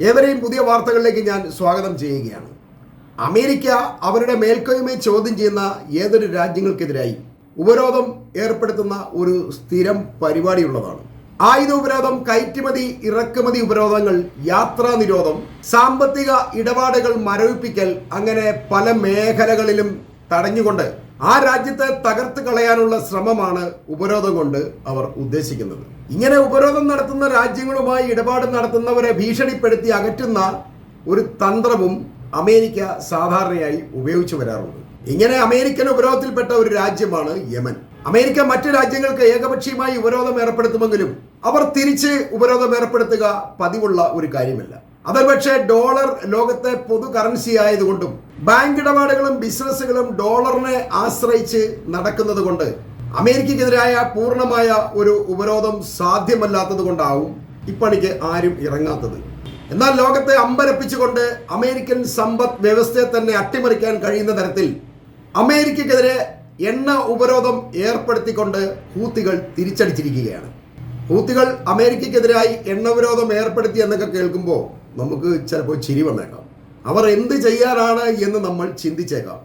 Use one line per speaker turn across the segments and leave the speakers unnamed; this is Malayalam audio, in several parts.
ഏവരെയും പുതിയ വാർത്തകളിലേക്ക് ഞാൻ സ്വാഗതം ചെയ്യുകയാണ്. അമേരിക്ക അവരുടെ മേൽക്കോയ്മയെ ചോദ്യം ചെയ്യുന്ന ഏതൊരു രാജ്യങ്ങൾക്കെതിരായി ഉപരോധം ഏർപ്പെടുത്തുന്ന ഒരു സ്ഥിരം പരിപാടിയുള്ളതാണ്. ആയുധ ഉപരോധം കയറ്റുമതി ഇറക്കുമതി ഉപരോധങ്ങൾ യാത്രാ നിരോധം സാമ്പത്തിക ഇടപാടുകൾ മരവിപ്പിക്കൽ അങ്ങനെ പല മേഖലകളിലും തടഞ്ഞുകൊണ്ട് ആ രാജ്യത്തെ തകർത്ത് കളയാനുള്ള ശ്രമമാണ് ഉപരോധം കൊണ്ട് അവർ ഉദ്ദേശിക്കുന്നത്. ഇങ്ങനെ ഉപരോധം നടത്തുന്ന രാജ്യങ്ങളുമായി ഇടപാട് നടത്തുന്നവരെ ഭീഷണിപ്പെടുത്തി അകറ്റുന്ന ഒരു തന്ത്രവും അമേരിക്ക സാധാരണയായി ഉപയോഗിച്ചു വരാറുണ്ട്. ഇങ്ങനെ അമേരിക്കൻ ഉപരോധത്തിൽപ്പെട്ട ഒരു രാജ്യമാണ് യമൻ. അമേരിക്ക മറ്റു രാജ്യങ്ങൾക്ക് ഏകപക്ഷീയമായി ഉപരോധം ഏർപ്പെടുത്തുമെങ്കിലും അവർ തിരിച്ച് ഉപരോധം ഏർപ്പെടുത്തുക പതിവുള്ള ഒരു കാര്യമല്ല. അത് പക്ഷേ ഡോളർ ലോകത്തെ പൊതു കറൻസി ആയതുകൊണ്ടും ബാങ്ക് ഇടപാടുകളും ബിസിനസ്സുകളും ഡോളറിനെ ആശ്രയിച്ച് നടക്കുന്നത് കൊണ്ട് അമേരിക്കക്കെതിരായ പൂർണമായ ഒരു ഉപരോധം സാധ്യമല്ലാത്തത് കൊണ്ടാവും ഇപ്പണിക്ക് ആരും ഇറങ്ങാത്തത്. എന്നാൽ ലോകത്തെ അമ്പരപ്പിച്ചുകൊണ്ട് അമേരിക്കൻ സമ്പദ് വ്യവസ്ഥയെ തന്നെ അട്ടിമറിക്കാൻ കഴിയുന്ന തരത്തിൽ അമേരിക്കക്കെതിരെ എണ്ണ ഉപരോധം ഏർപ്പെടുത്തിക്കൊണ്ട് ഹൂത്തികൾ തിരിച്ചടിച്ചിരിക്കുകയാണ്. ഹൂത്തികൾ അമേരിക്കക്കെതിരായി എണ്ണ ഉപരോധം ഏർപ്പെടുത്തി എന്നൊക്കെ കേൾക്കുമ്പോൾ നമുക്ക് ചിലപ്പോൾ ചിരി വന്നേക്കാം. അവർ എന്ത് ചെയ്യാനാണ് എന്ന് നമ്മൾ ചിന്തിച്ചേക്കാം.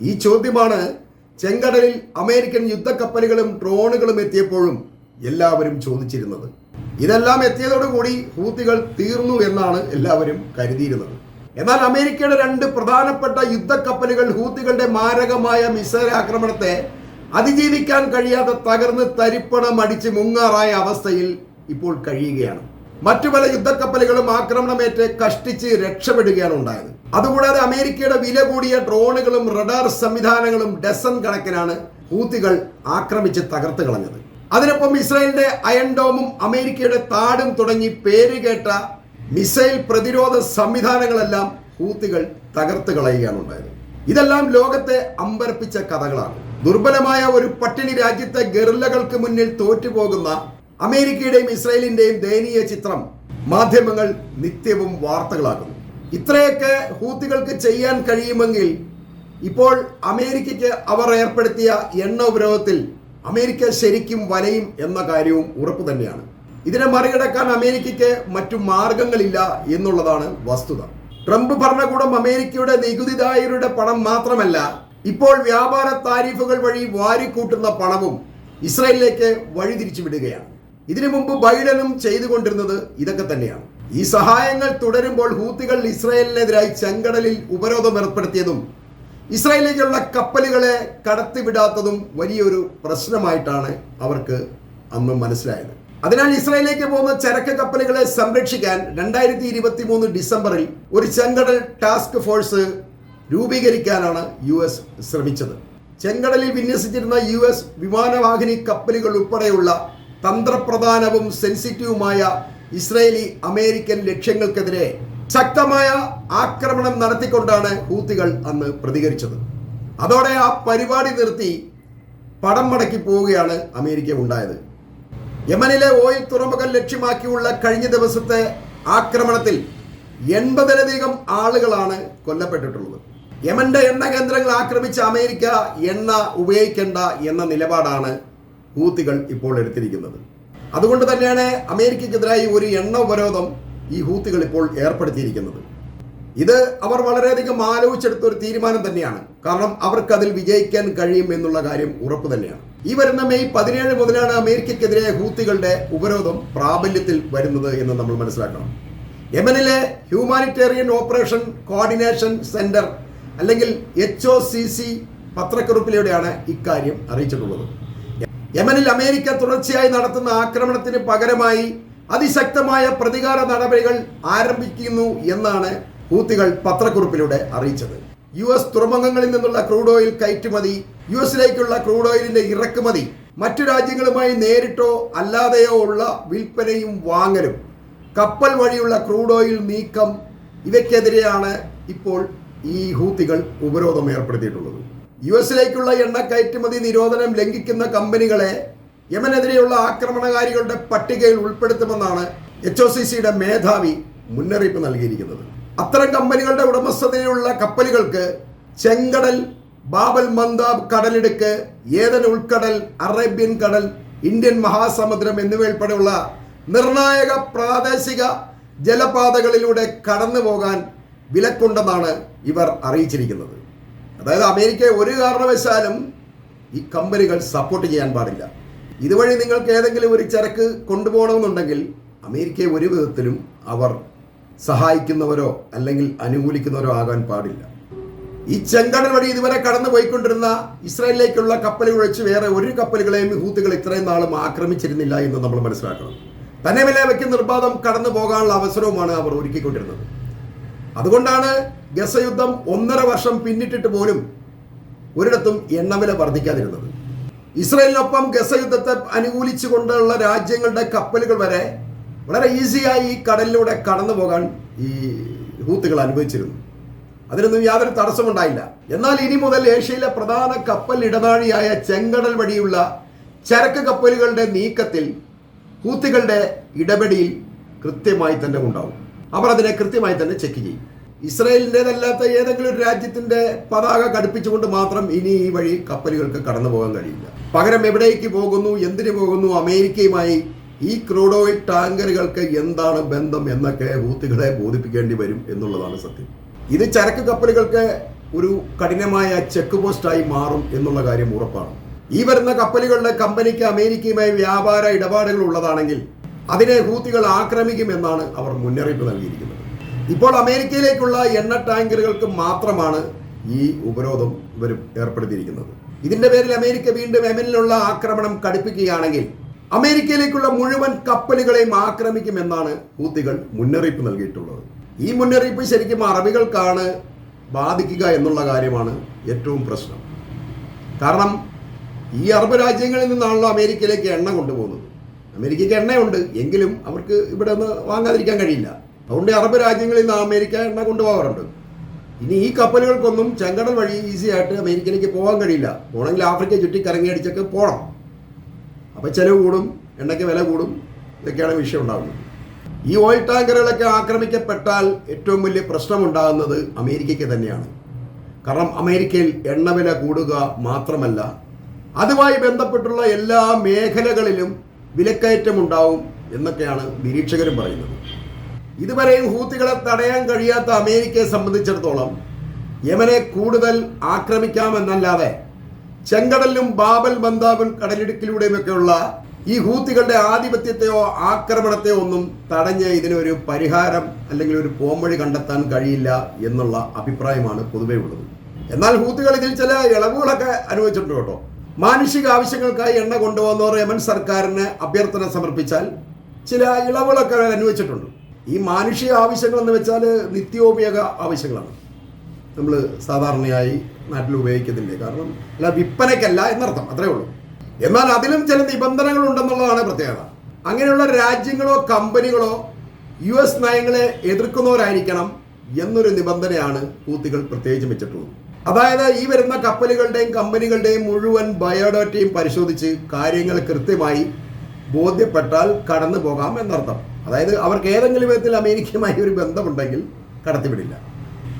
ഈ ചോദ്യമാണ് ചെങ്കടലിൽ അമേരിക്കൻ യുദ്ധക്കപ്പലുകളും ഡ്രോണുകളും എത്തിയപ്പോഴും എല്ലാവരും ചോദിച്ചിരുന്നത്. ഇതെല്ലാം എത്തിയതോടുകൂടി ഹൂത്തികൾ തീർന്നു എന്നാണ് എല്ലാവരും കരുതിയിരുന്നത്. എന്നാൽ അമേരിക്കയുടെ രണ്ട് പ്രധാനപ്പെട്ട യുദ്ധക്കപ്പലുകൾ ഹൂത്തികളുടെ മാരകമായ മിസൈൽ ആക്രമണത്തെ അതിജീവിക്കാൻ കഴിയാതെ തകർന്ന് തരിപ്പണം അടിച്ച് മുങ്ങാറായ അവസ്ഥയിൽ ഇപ്പോൾ കഴിയുകയാണ്. മറ്റു പല യുദ്ധക്കപ്പലുകളും ആക്രമണമേറ്റ് കഷ്ടിച്ച് രക്ഷപ്പെടുകയാണ് ഉണ്ടായത്. അതുകൂടാതെ അമേരിക്കയുടെ വില കൂടിയ ഡ്രോണുകളും റഡാർ സംവിധാനങ്ങളും ഡസൺ കണക്കിനാണ് ഹൂത്തികൾ ആക്രമിച്ച് തകർത്ത് കളഞ്ഞത്. അതിനൊപ്പം ഇസ്രായേലിന്റെ അയൺ ഡോമും അമേരിക്കയുടെ താടും തുടങ്ങി പേരുകേട്ട മിസൈൽ പ്രതിരോധ സംവിധാനങ്ങളെല്ലാം ഹൂത്തികൾ തകർത്ത് കളയുകയാണ് ഉണ്ടായത്. ഇതെല്ലാം ലോകത്തെ അമ്പരപ്പിച്ച കഥകളാണ്. ദുർബലമായ ഒരു പട്ടിണി രാജ്യത്തെ ഗറില്ലകൾക്ക് മുന്നിൽ തോറ്റുപോകുന്ന അമേരിക്കയുടെയും ഇസ്രായേലിന്റെയും ദയനീയ ചിത്രം മാധ്യമങ്ങൾ നിത്യവും വാർത്തകളാക്കുന്നു. ഇത്രയൊക്കെ ഹൂത്തികൾക്ക് ചെയ്യാൻ കഴിയുമെങ്കിൽ ഇപ്പോൾ അമേരിക്കയ്ക്ക് അവർ ഏർപ്പെടുത്തിയ എണ്ണ ഉപരോധത്തിൽ അമേരിക്ക ശരിക്കും വലയും എന്ന കാര്യവും ഉറപ്പ് തന്നെയാണ്. ഇതിനെ മറികടക്കാൻ അമേരിക്കയ്ക്ക് മറ്റു മാർഗങ്ങളില്ല എന്നുള്ളതാണ് വസ്തുത. ട്രംപ് ഭരണകൂടം അമേരിക്കയുടെ നികുതിദായകരുടെ പണം മാത്രമല്ല ഇപ്പോൾ വ്യാപാര താരിഫുകൾ വഴി വാരിക്കൂട്ടുന്ന പണവും ഇസ്രയേലിലേക്ക് വഴിതിരിച്ചു വിടുകയാണ് ഇതിനു മുമ്പ് ബൈഡനും ചെയ്തുകൊണ്ടിരുന്നത് ഇതൊക്കെ തന്നെയാണ്. ഈ സഹായങ്ങൾ തുടരുമ്പോൾ ഹൂത്തികൾ ഇസ്രായേലിനെതിരായി ചെങ്കടലിൽ ഉപരോധം ഏർപ്പെടുത്തിയതും ഇസ്രായേലിലേക്കുള്ള കപ്പലുകളെ കടത്തിവിടാത്തതും വലിയൊരു പ്രശ്നമായിട്ടാണ് അവർക്ക് അന്ന് മനസ്സിലായത്. അതിനാൽ ഇസ്രായേലിലേക്ക് പോകുന്ന ചരക്ക് കപ്പലുകളെ സംരക്ഷിക്കാൻ രണ്ടായിരത്തി ഇരുപത്തി മൂന്ന് ഡിസംബറിൽ ഒരു ചെങ്കടൽ ടാസ്ക് ഫോഴ്സ് രൂപീകരിക്കാനാണ് യു എസ് ശ്രമിച്ചത്. ചെങ്കടലിൽ വിന്യസിച്ചിരുന്ന യു എസ് വിമാനവാഹിനി കപ്പലുകൾ ഉൾപ്പെടെയുള്ള തന്ത്രപ്രധാനവും സെൻസിറ്റീവുമായ ഇസ്രയേലി അമേരിക്കൻ ലക്ഷ്യങ്ങൾക്കെതിരെ ശക്തമായ ആക്രമണം നടത്തിക്കൊണ്ടാണ് ഹൂത്തികൾ അന്ന് പ്രതികരിച്ചത്. അതോടെ ആ പരിപാടി നിർത്തി പടം മടക്കി പോവുകയാണ് അമേരിക്ക ഉണ്ടായത്. യമനിലെ ഓയിൽ തുറമുഖം ലക്ഷ്യമാക്കിയുള്ള കഴിഞ്ഞ ദിവസത്തെ ആക്രമണത്തിൽ എൺപതിലധികം ആളുകളാണ് കൊല്ലപ്പെട്ടിട്ടുള്ളത്. യമന്റെ എണ്ണ കേന്ദ്രങ്ങൾ ആക്രമിച്ച അമേരിക്ക എണ്ണ ഉപയോഗിക്കേണ്ട എന്ന നിലപാടാണ് ഹൂത്തികൾ ഇപ്പോൾ എടുത്തിരിക്കുന്നത്. അതുകൊണ്ട് തന്നെയാണ് അമേരിക്കക്കെതിരായി ഒരു എണ്ണ ഉപരോധം ഈ ഹൂത്തികൾ ഇപ്പോൾ ഏർപ്പെടുത്തിയിരിക്കുന്നത്. ഇത് അവർ വളരെയധികം ആലോചിച്ചെടുത്ത ഒരു തീരുമാനം തന്നെയാണ്. കാരണം അവർക്ക് അതിൽ വിജയിക്കാൻ കഴിയും എന്നുള്ള കാര്യം ഉറപ്പ് തന്നെയാണ്. ഈ വരുന്ന മെയ് പതിനേഴ് മുതലാണ് അമേരിക്കക്കെതിരെ ഹൂത്തികളുടെ ഉപരോധം പ്രാബല്യത്തിൽ വരുന്നത് എന്ന് നമ്മൾ മനസ്സിലാക്കണം. യമനിലെ ഹ്യൂമാനിറ്റേറിയൻ ഓപ്പറേഷൻ കോർഡിനേഷൻ സെന്റർ അല്ലെങ്കിൽ എച്ച് ഒ സി സി പത്രക്കുറിപ്പിലൂടെയാണ് ഇക്കാര്യം അറിയിച്ചിട്ടുള്ളത്. യമനിൽ അമേരിക്ക തുടർച്ചയായി നടത്തുന്ന ആക്രമണത്തിന് പകരമായി അതിശക്തമായ പ്രതികാര നടപടികൾ ആരംഭിക്കുന്നു എന്നാണ് ഹൂത്തികൾ പത്രക്കുറിപ്പിലൂടെ അറിയിച്ചത്. യു എസ് തുറമുഖങ്ങളിൽ നിന്നുള്ള ക്രൂഡ് ഓയിൽ കയറ്റുമതി യു എസിലേക്കുള്ള ക്രൂഡ് ഓയിലിന്റെ ഇറക്കുമതി മറ്റു രാജ്യങ്ങളുമായി നേരിട്ടോ അല്ലാതെയോ ഉള്ള വിൽപ്പനയും വാങ്ങലും കപ്പൽ വഴിയുള്ള ക്രൂഡ് ഓയിൽ നീക്കം ഇവയ്ക്കെതിരെയാണ് ഇപ്പോൾ ഈ ഹൂത്തികൾ ഉപരോധം ഏർപ്പെടുത്തിയിട്ടുള്ളത്. യു എസിലേക്കുള്ള എണ്ണ കയറ്റുമതി നിരോധനം ലംഘിക്കുന്ന കമ്പനികളെ യമനെതിരെയുള്ള ആക്രമണകാരികളുടെ പട്ടികയിൽ ഉൾപ്പെടുത്തുമെന്നാണ് എച്ച് ഒ സി സിയുടെ മേധാവി മുന്നറിയിപ്പ് നൽകിയിരിക്കുന്നത്. അത്തരം കമ്പനികളുടെ ഉടമസ്ഥതയിലുള്ള കപ്പലുകൾക്ക് ചെങ്കടൽ ബാബൽ മന്ദാബ് കടലിടുക്ക് ഏതൻ ഉൾക്കടൽ അറേബ്യൻ കടൽ ഇന്ത്യൻ മഹാസമുദ്രം എന്നിവയുൾപ്പെടെയുള്ള നിർണായക പ്രാദേശിക ജലപാതകളിലൂടെ കടന്നു പോകാൻ വിലക്കുണ്ടെന്നാണ് ഇവർ അറിയിച്ചിരിക്കുന്നത്. അതായത് അമേരിക്കയെ ഒരു കാരണവശാലും ഈ കമ്പനികൾ സപ്പോർട്ട് ചെയ്യാൻ പാടില്ല. ഇതുവഴി നിങ്ങൾക്ക് ഏതെങ്കിലും ഒരു ചരക്ക് കൊണ്ടുപോകണമെന്നുണ്ടെങ്കിൽ അമേരിക്കയെ ഒരു വിധത്തിലും അവർ സഹായിക്കുന്നവരോ അല്ലെങ്കിൽ അനുകൂലിക്കുന്നവരോ ആകാൻ പാടില്ല. ഈ ചെങ്കടൽ വഴി ഇതുവരെ കടന്നു പോയിക്കൊണ്ടിരുന്ന ഇസ്രായേലിലേക്കുള്ള കപ്പലുകൾ ഒഴിച്ച് വേറെ ഒരു കപ്പലുകളെയും ഹൂത്തുകൾ ഇത്രയും നാളും ആക്രമിച്ചിരുന്നില്ല എന്ന് നമ്മൾ മനസ്സിലാക്കണം. തന്നെ വില വയ്ക്കുന്ന നിർബാധം കടന്നു പോകാനുള്ള അവസരവുമാണ് അവർ ഒരുക്കിക്കൊണ്ടിരുന്നത്. അതുകൊണ്ടാണ് ഗസയുദ്ധം ഒന്നര വർഷം പിന്നിട്ടിട്ട് പോലും ഒരിടത്തും എണ്ണവില വർദ്ധിക്കാതിരുന്നത്. ഇസ്രയേലിനൊപ്പം ഗസയുദ്ധത്തെ അനുകൂലിച്ചുകൊണ്ടുള്ള രാജ്യങ്ങളുടെ കപ്പലുകൾ വരെ വളരെ ഈസിയായി ഈ കടലിലൂടെ കടന്നു പോകാൻ ഈ ഹൂത്തുകൾ അനുഭവിച്ചിരുന്നു. അതിനൊന്നും യാതൊരു തടസ്സമുണ്ടായില്ല എന്നാൽ ഇനി മുതൽ ഏഷ്യയിലെ പ്രധാന കപ്പൽ ഇടനാഴിയായ ചെങ്കടൽ വഴിയുള്ള ചരക്ക് കപ്പലുകളുടെ നീക്കത്തിൽ ഹൂത്തുകളുടെ ഇടപെടിയിൽ കൃത്യമായി തന്നെ ഉണ്ടാവും. അവർ അതിനെ കൃത്യമായി തന്നെ ചെക്ക് ചെയ്യും. ഇസ്രായേലിന്റെതല്ലാത്ത ഏതെങ്കിലും ഒരു രാജ്യത്തിന്റെ പതാക ഘടിപ്പിച്ചുകൊണ്ട് മാത്രം ഇനി ഈ വഴി കപ്പലുകൾക്ക് കടന്നു പോകാൻ കഴിയില്ല. പകരം എവിടേക്ക് പോകുന്നു എന്തിനു പോകുന്നു അമേരിക്കയുമായി ഈ ക്രൂഡ് ഓയിൽ ടാങ്കറുകൾക്ക് എന്താണ് ബന്ധം എന്നൊക്കെ ഹൂത്തികളെ ബോധിപ്പിക്കേണ്ടി വരും എന്നുള്ളതാണ് സത്യം. ഇത് ചരക്ക് കപ്പലുകൾക്ക് ഒരു കഠിനമായ ചെക്ക് പോസ്റ്റായി മാറും എന്നുള്ള കാര്യം ഉറപ്പാണ്. ഈ വരുന്ന കപ്പലുകളുടെ കമ്പനിക്ക് അമേരിക്കയുമായി വ്യാപാര ഇടപാടുകൾ ഉള്ളതാണെങ്കിൽ അതിനെ ഹൂത്തികൾ ആക്രമിക്കുമെന്നാണ് അവർ മുന്നറിയിപ്പ് നൽകിയിരിക്കുന്നത്. ഇപ്പോൾ അമേരിക്കയിലേക്കുള്ള എണ്ണ ടാങ്കറുകൾക്ക് മാത്രമാണ് ഈ ഉപരോധം ഇവർ ഏർപ്പെടുത്തിയിരിക്കുന്നത്. ഇതിന്റെ പേരിൽ അമേരിക്ക വീണ്ടും യമനിലുള്ള ആക്രമണം കടുപ്പിക്കുകയാണെങ്കിൽ അമേരിക്കയിലേക്കുള്ള മുഴുവൻ കപ്പലുകളെയും ആക്രമിക്കുമെന്നാണ് ഹൂത്തികൾ മുന്നറിയിപ്പ് നൽകിയിട്ടുള്ളത്. ഈ മുന്നറിയിപ്പ് ശരിക്കും അറബികൾക്കാണ് ബാധിക്കുക എന്നുള്ള കാര്യമാണ് ഏറ്റവും പ്രശ്നം. കാരണം ഈ അറബ് രാജ്യങ്ങളിൽ നിന്നാണല്ലോ അമേരിക്കയിലേക്ക് എണ്ണ കൊണ്ടുപോകുന്നത്. അമേരിക്കയ്ക്ക് എണ്ണയുണ്ട്. എങ്കിലും അവർക്ക് ഇവിടെ നിന്ന് വാങ്ങാതിരിക്കാൻ കഴിയില്ല. അതുകൊണ്ട് അറബ് രാജ്യങ്ങളിൽ നിന്ന് അമേരിക്ക എണ്ണ കൊണ്ടുപോകാറുണ്ട്. ഇനി ഈ കപ്പലുകൾക്കൊന്നും ചെങ്കടൽ വഴി ഈസി ആയിട്ട് അമേരിക്കയിലേക്ക് പോകാൻ കഴിയില്ല. പോകണമെങ്കിൽ ആഫ്രിക്ക ചുറ്റി കറങ്ങി അടിച്ചൊക്കെ പോകണം അപ്പോൾ ചിലവ് കൂടും എണ്ണയ്ക്ക് വില കൂടും. ഇതൊക്കെയാണ് വിഷയം ഉണ്ടാകുന്നത് ഈ ഓയിൽ ടാങ്കറുകളൊക്കെ ആക്രമിക്കപ്പെട്ടാൽ ഏറ്റവും വലിയ പ്രശ്നമുണ്ടാകുന്നത് അമേരിക്കയ്ക്ക് തന്നെയാണ്. കാരണം അമേരിക്കയിൽ എണ്ണവില കൂടുക മാത്രമല്ല അതുമായി ബന്ധപ്പെട്ടുള്ള എല്ലാ മേഖലകളിലും വിലക്കയറ്റം ഉണ്ടാവും എന്നൊക്കെയാണ് നിരീക്ഷകരും പറയുന്നത്. ഇതുവരെയും ഹൂത്തികളെ തടയാൻ കഴിയാത്ത അമേരിക്കയെ സംബന്ധിച്ചിടത്തോളം യമനെ കൂടുതൽ ആക്രമിക്കാമെന്നല്ലാതെ ചെങ്കടലിലും ബാബൽ ബന്ദാബൻ കടലിടുക്കിലൂടെയുമൊക്കെയുള്ള ഈ ഹൂത്തികളുടെ ആധിപത്യത്തെയോ ആക്രമണത്തെയോ ഒന്നും തടഞ്ഞ് ഇതിനൊരു പരിഹാരം അല്ലെങ്കിൽ ഒരു പോംവഴി കണ്ടെത്താൻ കഴിയില്ല എന്നുള്ള അഭിപ്രായമാണ് പൊതുവേ ഉള്ളത്. എന്നാൽ ഹൂത്തികൾ ഇതിൽ ചില ഇളവുകളൊക്കെ അനുഭവിച്ചിട്ടുണ്ട് കേട്ടോ. മാനുഷിക ആവശ്യങ്ങൾക്കായി എണ്ണ കൊണ്ടുപോകുന്നവർ യമൻ സർക്കാരിന് അഭ്യർത്ഥന സമർപ്പിച്ചാൽ ചില ഇളവുകളൊക്കെ അനുവദിച്ചിട്ടുണ്ട്. ഈ മാനുഷിക ആവശ്യങ്ങൾ എന്ന് വെച്ചാൽ നിത്യോപയോഗ ആവശ്യങ്ങളാണ്. നമ്മൾ സാധാരണയായി നാട്ടിൽ ഉപയോഗിക്കുന്നില്ലേ കാരണം അല്ല വിൽപ്പനയ്ക്കല്ല എന്നർത്ഥം അത്രേ ഉള്ളൂ. എന്നാൽ അതിലും ചില നിബന്ധനകൾ ഉണ്ടെന്നുള്ളതാണ് പ്രത്യേകത. അങ്ങനെയുള്ള രാജ്യങ്ങളോ കമ്പനികളോ യു എസ് നയങ്ങളെ എതിർക്കുന്നവരായിരിക്കണം എന്നൊരു നിബന്ധനയാണ് കൂത്തികൾ പ്രത്യേകിച്ച് വെച്ചിട്ടുള്ളത്. അതായത് ഈ വരുന്ന കപ്പലുകളുടെയും കമ്പനികളുടെയും മുഴുവൻ ബയോഡാറ്റയും പരിശോധിച്ച് കാര്യങ്ങൾ കൃത്യമായി ബോധ്യപ്പെട്ടാൽ കടന്നു പോകാം എന്നർത്ഥം. അതായത് അവർക്ക് ഏതെങ്കിലും വിധത്തിൽ അമേരിക്കയുമായി ഒരു ബന്ധമുണ്ടെങ്കിൽ കടത്തിവിടില്ല.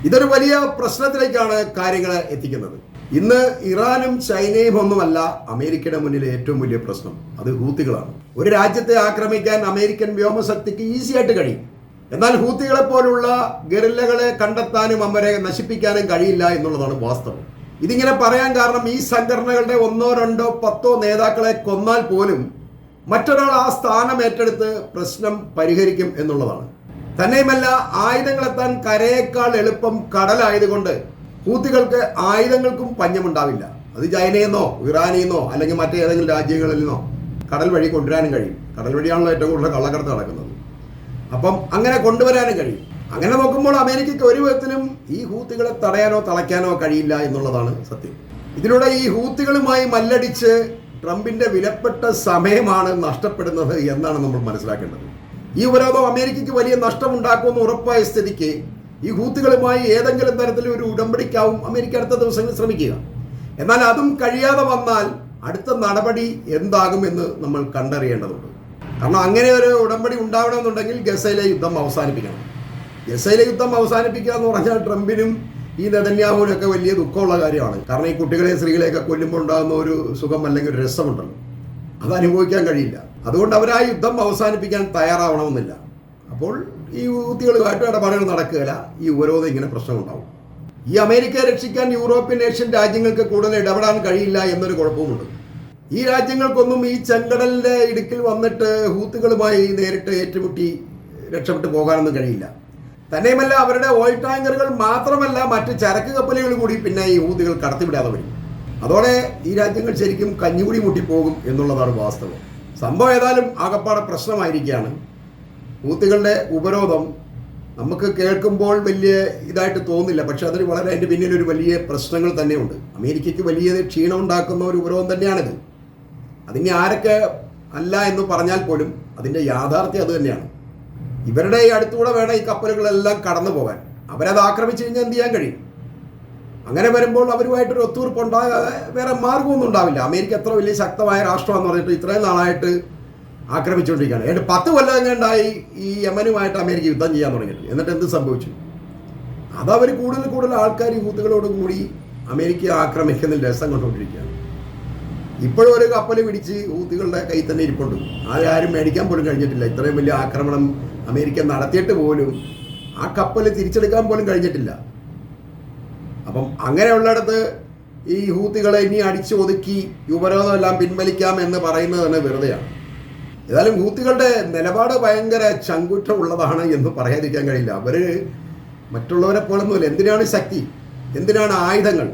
ഇതൊരു വലിയ പ്രശ്നത്തിലേക്കാണ് കാര്യങ്ങൾ എത്തിക്കുന്നത്. ഇന്ന് ഇറാനും ചൈനയും ഒന്നുമല്ല അമേരിക്കയുടെ മുന്നിലെ ഏറ്റവും വലിയ പ്രശ്നം. അത് ഹൂത്തികളാണ്. ഒരു രാജ്യത്തെ ആക്രമിക്കാൻ അമേരിക്കൻ വ്യോമശക്തിക്ക് ഈസിയായിട്ട് കഴിയും. എന്നാൽ ഹൂത്തികളെ പോലുള്ള ഗറില്ലകളെ കണ്ടെത്താനും അവരെ നശിപ്പിക്കാനും കഴിയില്ല എന്നുള്ളതാണ് വാസ്തവം. ഇതിങ്ങനെ പറയാൻ കാരണം ഈ സംഘടനകളുടെ ഒന്നോ രണ്ടോ പത്തോ നേതാക്കളെ കൊന്നാൽ പോലും മറ്റൊരാൾ ആ സ്ഥാനം ഏറ്റെടുത്ത് പ്രശ്നം പരിഹരിക്കും എന്നുള്ളതാണ്. തന്നെയുമല്ല ആയുധങ്ങളെത്താൻ കരയേക്കാൾ എളുപ്പം കടലായതുകൊണ്ട് ഹൂത്തികൾക്ക് ആയുധങ്ങൾക്കും പഞ്ഞമുണ്ടാവില്ല. അത് ചൈനയെന്നോ ഇറാനിൽ അല്ലെങ്കിൽ മറ്റേതെങ്കിലും രാജ്യങ്ങളിൽ നിന്നോ കടൽ വഴി കൊണ്ടുവരാനും കഴിയും. കടൽ വഴിയാണല്ലോ ഏറ്റവും കൂടുതൽ കള്ളക്കടത്ത് നടക്കുന്നത്. അപ്പം അങ്ങനെ കൊണ്ടുവരാനും കഴിയും. അങ്ങനെ നോക്കുമ്പോൾ അമേരിക്കയ്ക്ക് ഒരു വിധത്തിലും ഈ ഹൂത്തുകളെ തടയാനോ തളയ്ക്കാനോ കഴിയില്ല എന്നുള്ളതാണ് സത്യം. ഇതിലൂടെ ഈ ഹൂത്തികളുമായി മല്ലടിച്ച് ട്രംപിന്റെ വിലപ്പെട്ട സമയമാണ് നഷ്ടപ്പെടുന്നത് എന്നാണ് നമ്മൾ മനസ്സിലാക്കേണ്ടത്. ഈ ഉപരോധം അമേരിക്കയ്ക്ക് വലിയ നഷ്ടമുണ്ടാക്കുമെന്ന് ഉറപ്പായ സ്ഥിതിക്ക് ഈ ഹൂത്തുകളുമായി ഏതെങ്കിലും തരത്തിൽ ഒരു ഉടമ്പടിക്കാവും അമേരിക്ക അടുത്ത ദിവസങ്ങളിൽ ശ്രമിക്കുക. എന്നാൽ അതും കഴിയാതെ വന്നാൽ അടുത്ത നടപടി എന്താകുമെന്ന് നമ്മൾ കണ്ടറിയേണ്ടതുണ്ട്. കാരണം അങ്ങനെ ഒരു ഉടമ്പടി ഉണ്ടാവണമെന്നുണ്ടെങ്കിൽ ഗസയിലെ യുദ്ധം അവസാനിപ്പിക്കണം. ഗസയിലെ യുദ്ധം അവസാനിപ്പിക്കുക എന്ന് പറഞ്ഞാൽ ട്രംപിനും ഈ നെതന്യാഹുവിനൊക്കെ വലിയ ദുഃഖമുള്ള കാര്യമാണ്. കാരണം ഈ കുട്ടികളെ സ്ത്രീകളെയൊക്കെ കൊല്ലുമ്പോൾ ഉണ്ടാകുന്ന ഒരു സുഖം അല്ലെങ്കിൽ ഒരു രസമുണ്ടല്ലോ. അത് അനുഭവിക്കാൻ കഴിയില്ല. അതുകൊണ്ട് അവർ ആ യുദ്ധം അവസാനിപ്പിക്കാൻ തയ്യാറാവണമെന്നില്ല. അപ്പോൾ ഈ ഹൂത്തികളുമായിട്ട് ഇടപാടുകൾ നടക്കുകയില്ല. ഈ ഉപരോധം ഇങ്ങനെ പ്രശ്നമുണ്ടാവും. ഈ അമേരിക്കയെ രക്ഷിക്കാൻ യൂറോപ്യൻ ഏഷ്യൻ രാജ്യങ്ങൾക്ക് കൂടുതൽ ഇടപെടാൻ കഴിയില്ല എന്നൊരു കുഴപ്പമുണ്ട് ഈ രാജ്യങ്ങൾക്കൊന്നും ഈ ചെങ്കടലിന്റെ ഇടുക്കിൽ വന്നിട്ട് ഹൂത്തുകളുമായി നേരിട്ട് ഏറ്റുമുട്ടി രക്ഷപ്പെട്ടു പോകാനൊന്നും കഴിയില്ല. തന്നെയുമല്ല അവരുടെ ഓയിൽ ടാങ്കറുകൾ മാത്രമല്ല മറ്റ് ചരക്ക് കപ്പലുകൾ കൂടി പിന്നെ ഈ ഹൂത്തുകൾ കടത്തിവിടാതെ വരും. അതോടെ ഈ രാജ്യങ്ങൾ ശരിക്കും കഞ്ഞുകൂടി മുട്ടിപ്പോകും എന്നുള്ളതാണ് വാസ്തവം. സംഭവം ഏതായാലും ആകപ്പാടെ പ്രശ്നമായിരിക്കുകയാണ്. ഹൂത്തുകളുടെ ഉപരോധം നമുക്ക് കേൾക്കുമ്പോൾ വലിയ ഇതായിട്ട് തോന്നില്ല. പക്ഷെ അതിന് വളരെ അതിന്റെ പിന്നിൽ ഒരു വലിയ പ്രശ്നങ്ങൾ തന്നെയുണ്ട്. അമേരിക്കയ്ക്ക് വലിയ ക്ഷീണം ഉണ്ടാക്കുന്ന ഒരു ഉപരോധം തന്നെയാണിത്. അതിന് ആരൊക്കെ അല്ല എന്ന് പറഞ്ഞാൽ പോലും അതിന്റെ യാഥാർത്ഥ്യം അത് തന്നെയാണ്. ഇവരുടെ ഈ അടുത്തുകൂടെ വേണം ഈ കപ്പലുകളെല്ലാം കടന്നു പോകാൻ. അവരത് ആക്രമിച്ചു കഴിഞ്ഞാൽ എന്ത് ചെയ്യാൻ കഴിയും? അങ്ങനെ വരുമ്പോൾ അവരുമായിട്ടൊരു ഒത്തുതീർപ്പ് ഉണ്ടാകാതെ വേറെ മാർഗമൊന്നും ഉണ്ടാവില്ല. അമേരിക്ക എത്ര വലിയ ശക്തമായ രാഷ്ട്രമാണെന്ന് പറഞ്ഞിട്ട് ഇത്രയും നാളായിട്ട് ആക്രമിച്ചുകൊണ്ടിരിക്കുകയാണ്. എന്നിട്ട് പത്ത് കൊല്ലം എങ്ങാണ്ടായി ഈ യമനുമായിട്ട് അമേരിക്ക യുദ്ധം ചെയ്യാൻ തുടങ്ങിയിട്ട് എന്നിട്ട് എന്ത് സംഭവിച്ചു? അതവർ കൂടുതൽ കൂടുതൽ ആൾക്കാർ യൂത്തുകളോടും കൂടി അമേരിക്ക ആക്രമിക്കുന്നതിൽ രസം കൊണ്ടുകൊണ്ടിരിക്കുകയാണ്. ഇപ്പോഴും ഒരു കപ്പൽ പിടിച്ച് ഊത്തികളുടെ കയ്യിൽ തന്നെ ഇരിപ്പുണ്ട്. ആരും മേടിക്കാൻ പോലും കഴിഞ്ഞിട്ടില്ല. ഇത്രയും വലിയ ആക്രമണം അമേരിക്ക നടത്തിയിട്ട് പോലും ആ കപ്പൽ തിരിച്ചെടുക്കാൻ പോലും കഴിഞ്ഞിട്ടില്ല. അപ്പം അങ്ങനെയുള്ളിടത്ത് ഈ ഹൂത്തികളെ ഇനി അടിച്ചു ഒതുക്കി ഉപരോധമെല്ലാം പിൻവലിക്കാം എന്ന് പറയുന്നത് തന്നെ വെറുതെയാണ്. ഏതായാലും ഹൂത്തികളുടെ നിലപാട് ഭയങ്കര ചങ്കുറ്റം ഉള്ളതാണ് എന്ന് പറയാതിരിക്കാൻ കഴിയില്ല. അവർ മറ്റുള്ളവരെ പോലൊന്നുമില്ല. എന്തിനാണ് ശക്തി? എന്തിനാണ് ആയുധങ്ങൾ?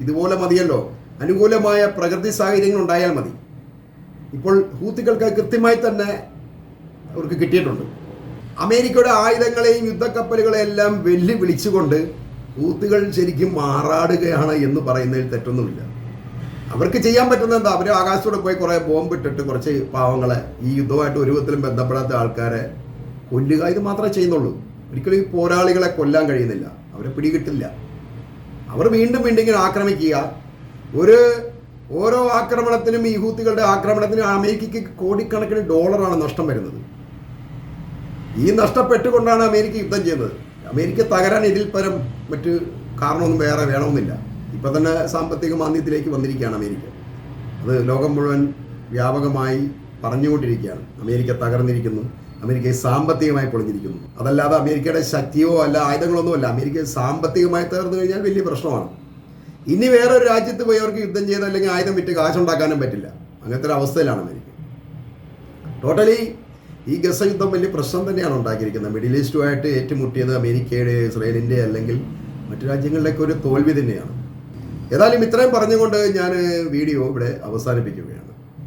ഇതുപോലെ മതിയല്ലോ. അനുകൂലമായ പ്രകൃതി സാഹചര്യങ്ങൾ ഉണ്ടായാൽ മതി. ഇപ്പോൾ ഹൂത്തികൾക്ക് കൃത്യമായി തന്നെ അവർക്ക് കിട്ടിയിട്ടുണ്ട്. അമേരിക്കയുടെ ആയുധങ്ങളെയും യുദ്ധക്കപ്പലുകളെയെല്ലാം വെല്ലുവിളിച്ചുകൊണ്ട് ഹൂത്തുകൾ ശരിക്കും മാറാടുകയാണ് എന്ന് പറയുന്നതിൽ തെറ്റൊന്നുമില്ല. അവർക്ക് ചെയ്യാൻ പറ്റുന്ന എന്താ? അവർ ആകാശത്തോടെ പോയി കുറേ ബോംബിട്ടിട്ട് കുറച്ച് പാവങ്ങളെ ഈ യുദ്ധമായിട്ട് ഒരു വിധത്തിലും ബന്ധപ്പെടാത്ത ആൾക്കാരെ കൊല്ലുക ഇത് മാത്രമേ ചെയ്യുന്നുള്ളൂ. ഒരിക്കലും ഈ പോരാളികളെ കൊല്ലാൻ കഴിയുന്നില്ല. അവരെ പിടികിട്ടില്ല. അവർ വീണ്ടും വീണ്ടും ഇങ്ങനെ ആക്രമിക്കുക. ഒരു ഓരോ ആക്രമണത്തിനും ഈ ഹൂത്തികളുടെ ആക്രമണത്തിനും അമേരിക്കയ്ക്ക് കോടിക്കണക്കിന് ഡോളറാണ് നഷ്ടം വരുന്നത്. ഈ നഷ്ടപ്പെട്ടുകൊണ്ടാണ് അമേരിക്ക യുദ്ധം ചെയ്യുന്നത്. അമേരിക്ക തകരാൻ ഇതിൽ പരം മറ്റു കാരണമൊന്നും വേറെ വേണമെന്നില്ല. ഇപ്പം തന്നെ സാമ്പത്തിക മാന്ദ്യത്തിലേക്ക് വന്നിരിക്കുകയാണ് അമേരിക്ക. അത് ലോകം മുഴുവൻ വ്യാപകമായി പറഞ്ഞുകൊണ്ടിരിക്കുകയാണ്. അമേരിക്ക തകർന്നിരിക്കുന്നു. അമേരിക്ക സാമ്പത്തികമായി പൊളിഞ്ഞിരിക്കുന്നു. അതല്ലാതെ അമേരിക്കയുടെ ശക്തിയോ അല്ല ആയുധങ്ങളൊന്നുമല്ല. അമേരിക്ക സാമ്പത്തികമായി തകർന്നു കഴിഞ്ഞാൽ വലിയ പ്രശ്നമാണ്. ഇനി വേറൊരു രാജ്യത്ത് പോയി അവർക്ക് യുദ്ധം ചെയ്ത് അല്ലെങ്കിൽ ആയുധം വിറ്റ് കാശുണ്ടാക്കാനും പറ്റില്ല. അങ്ങനത്തെ ഒരു അവസ്ഥയിലാണ് അമേരിക്ക ടോട്ടലി ഈ ഗസ യുദ്ധം വലിയ പ്രശ്നം തന്നെയാണ് ഉണ്ടാക്കിയിരിക്കുന്നത്. മിഡിൽ ഈസ്റ്റുമായിട്ട് ഏറ്റുമുട്ടിയത് അമേരിക്കയുടെ ഇസ്രയേലിന്റെ അല്ലെങ്കിൽ മറ്റു രാജ്യങ്ങളിലേക്ക് ഒരു തോൽവി തന്നെയാണ്. ഏതായാലും ഇത്രയും പറഞ്ഞുകൊണ്ട് ഞാൻ വീഡിയോ ഇവിടെ അവസാനിപ്പിക്കുകയാണ്.